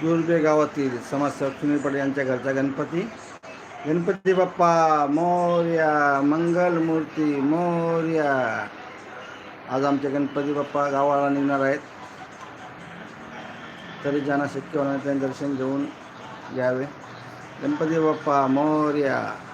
दुर्बे गावातील समाजसेवक सुनील पटेल यांच्या घरचा गणपती. गणपती बाप्पा मोर्या मंगल मूर्ती मोर्या. आज आमचे गणपती बाप्पा गावाला निघणार आहेत. तरी ज्यांना शक्य होणार त्यांनी दर्शन घेऊन घ्यावे. गणपती बाप्पा मोर्या.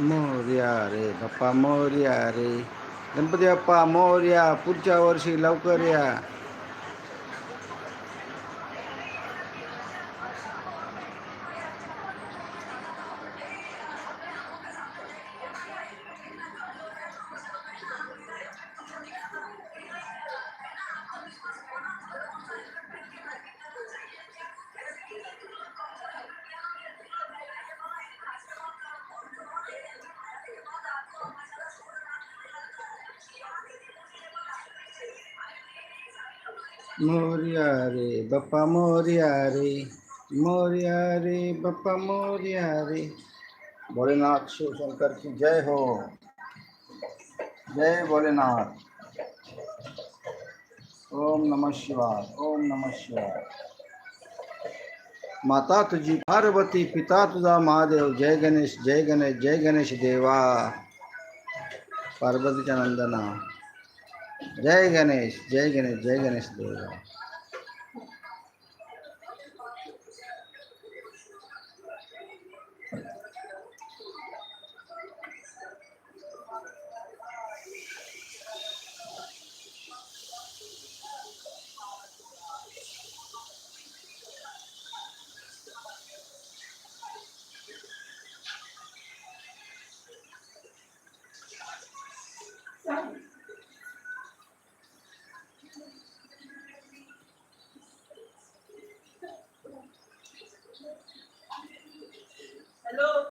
मोर्या रे बाप्पा मोर्या रे गणपती बाप्पा मोर्या पुढच्या वर्षी लवकर या. मोर्या रे, बाप्पा मोर्या रे मोर्या रे, बाप्पा मोर्या रे। भोलेनाथ शिव शंकर की जय हो। जय भोलेनाथ। ओम नमः शिवाय, ओम नमः शिवाय। माता तुझी, पार्वती, पिता तुझा, महादेव, जय गणेश जय गणेश जय गणेश देवा। पार्वतीच्या नंदना जय गणेश जय गणेश जय गणेश दुर्गा